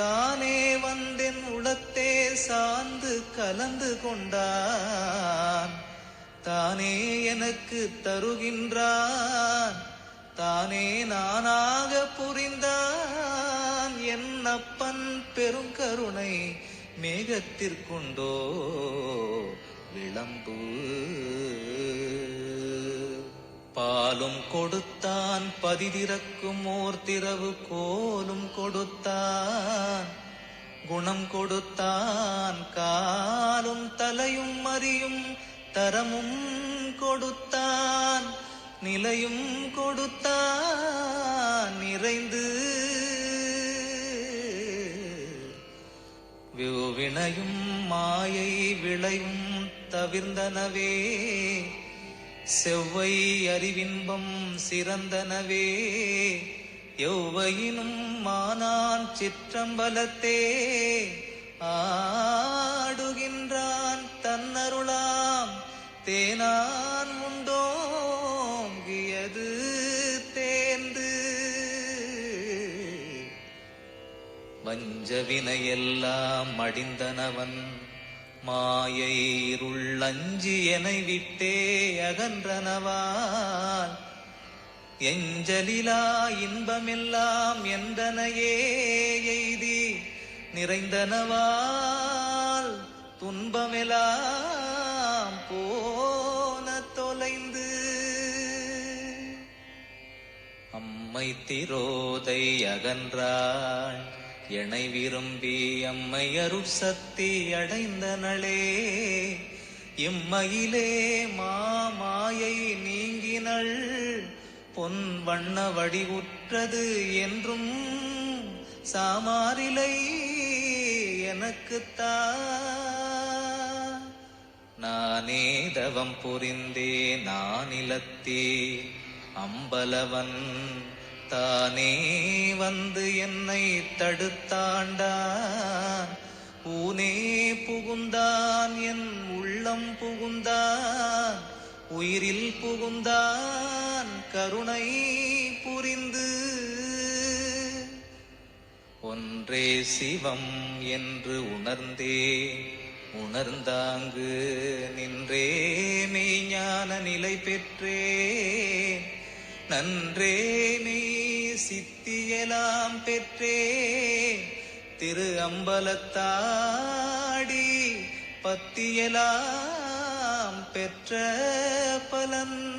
தானே வந்தென் உளத்தே சார்ந்து கலந்து கொண்டான். தானே எனக்கு தருகின்றான். தானே நானாக புரிந்தான். என் அப்பன் பெருங்கருணை மேகத்திற்குண்டோ விளம்பு. பாலும் கொடுத்தான் பதிதிறக்கும் ஓர் திரவு கோலும் கொடுத்தான். குணம் கொடுத்தான் காலும் தலையும் அறியும் தரமும் கொடுத்தான். நிலையும் கொடுத்தான் நிறைந்து வினையும் மாயை விளையும் தவிர்ந்தனவே. செவ்வை அறிவின்பம் சிறந்தனவே. எவ்வையினும் மானான் சிற்றம்பலத்தே. ஆடுகின்றான் தன்னருளாம். தேனான் உண்டோங்கியது தேர்ந்து வஞ்சவினையெல்லாம் மடிந்தனவன். மாயை இருளஞ்சி என விட்டே அகன்றனவான். எஞ்சலிலா இன்பமெல்லாம் என்றனையே எய்தி நிறைந்தனவால். துன்பமெல்லாம் போன தொலைந்து. அம்மை திரோதை அகன்றாள். எனை விரும்பி அம்மை அருட்சக்தி அடைந்தனளே இம்மையிலே மாமாயை நீங்கினள் பொன் வண்ண வடிவுற்றது என்றும் சாமாரிலை எனக்குத்தா. நானே தவம் புரிந்தே நானிலத்தே அம்பலவன் தானே வந்து என்னை தடுத்தாண்டான்? ஊனே புகுந்தான் என் உள்ளம் புகுந்தான். உயிரில் புகுந்தான் கருணை புரிந்து. ஒன்றே சிவம் என்று உணர்ந்தே உணர்ந்தாங்கு நின்றே மெய்ஞான நிலை பெற்றே நன்றே மெய் சித்தியலாம் பெற்றே. திரு அம்பலத்தாடி பத்தியலாம் பெற்ற பலன்.